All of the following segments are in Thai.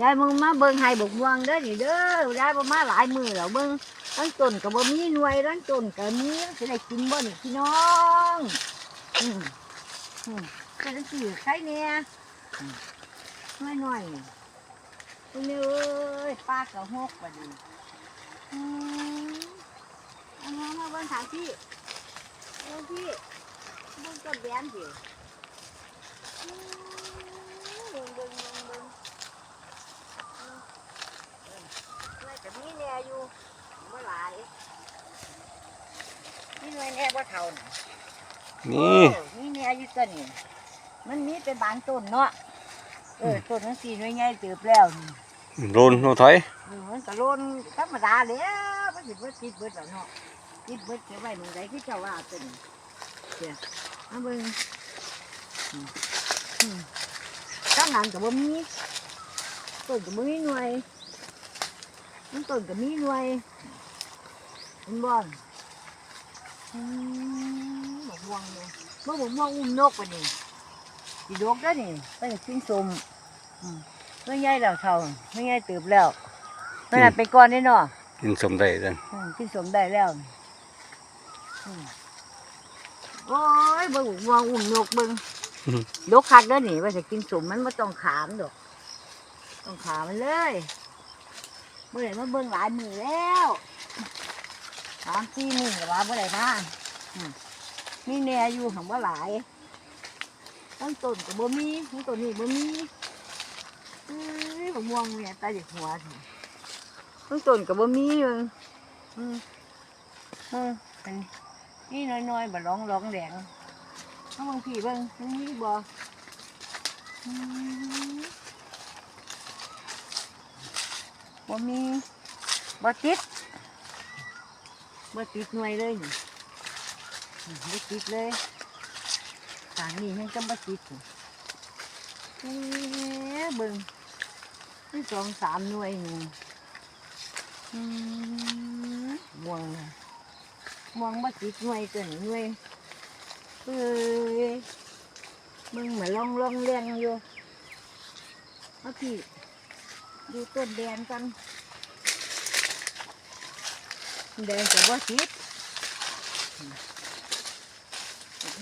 ยายมึงมาเบิ่งให้บกม่วงเด้อนี่เด้อยายบ่มาหลายมือแล้วเบิ่งทั้งต้นก็บ่มีหน่วยทั้งต้นก็มีสิได้กินบ่นี่พี่น้องอืมอืมก็จังซี่ใครเนี่ยน้อยๆนี่คุณเอ้ยป้าก็หกบัดนี้อืมเอามามาเบิ่งทางพี่เบิ่งพี่เบิ่งต้นแบนสิอืมเบิ่งเบิ่งเบิ่ง เบิ่งหน่วยก็มีแหน่อยู่บ่หลายมีหน่วยแหน่บ่เท่าน่ะนี่โอ้มีแหน่อยู่ตัวนี้มันมีเป็นบางต้นเนาะเออต้นทั้งสี่หน่วยใหญ่เติบแล้วนี่โดนโนถอยเออมันก็โลนธรรมดาแหล้วมันสิบ่ติดเบิดแล้วเนาะติดเบิดเก็บไว้หม้องใดคือเจ้าว่าตัวนี้เดี๋ยวมาเบิ่งอืมอืมข้างหลังก็บ่มีต้นก็บ่มีหน่วย มันต้นก็มีหน่วยมันบ่อนอืมบกม่วงเลยเมื่อบกม่วงอุ้มนกไปนี่สีดกได้อนี่ไปกินสมอืมเมื่อใหญ่แล้วเท่าเมื่อใหญ่เติบแล้วเมื่อนั้นไปก่อนได้เนาะ กินสมได้ดันอืมกินสมได้แล้วอืมโอ้ยเบิ่งบกม่วงอุ้มนกเบิ่งดกคักเด้อนี่ว่าจะกินสมมันไม่ต้องขามดอก ต้องขามมันเลย เมื่อไหร่มาเบิ่งหลายมือแล้วสามสี่มือว่าเมื่อไหร่มาอืมมีแน่อยู่ของว่าหลายตั้งต้นกับบ่มีตั้งต้นนี่บ่มีเอ้ยผมม่วงเนี่ยตายจากหัวถึงตั้งต้นกับบ่มีเองอืมอืมอันนี่น้อยๆบ่ร้องร้องแดงเอาบางทีเบิ่งนมีบ่อืม บ่มีบ่ติดบ่ติดหน่วยเลยนี่บ่ติดเลยทางนี้ยังก็บ่ติดนี่เอ๊ะเบิ่งนี่สองสามหน่วยนี่อืมม่วงม่วงบ่ติดหน่วยตัวนี้หน่วยเอ้ยมึงมาลองลองเลี้ยงอยู่เอาพี่ ดูต้นแดงกัน แดงจะบ่ติด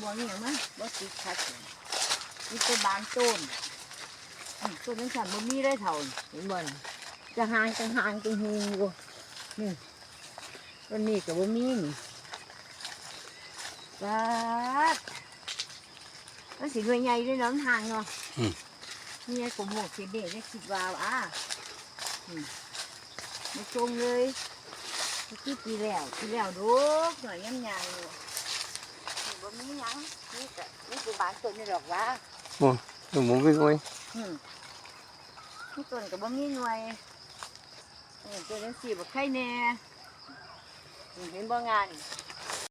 บ่นี่มั้ยบ่ติดคักเลยนี่เป็นบางต้นอืมต้นนั้นฉันบ่มีได้เท่าเห็นบ่น่ะจะห่างจะห่างจะหูอยู่นี่ต้นนี้ก็บ่มีนี่ปาดมันสิหน่วยใหญ่ด้วยเนาะมันห่างเนาะนี่ไอ้ผมหกเสียเด็กได้คิดว่าอะอื มมาชมเลยเมื่อกี้ปีแล้วปีแล้วดูหน่อยยังใหญ่อยู่นี่บ่มีหยังนี่แต่นี่คือบานต้นนี่ดอกว่าตัวหมูวิ่งไว้อืมนี่ต้นกับบ่มีหน่วยนี่ตัวนี้สีบ่ไข่แน่นี่เห็นบ่งานนี่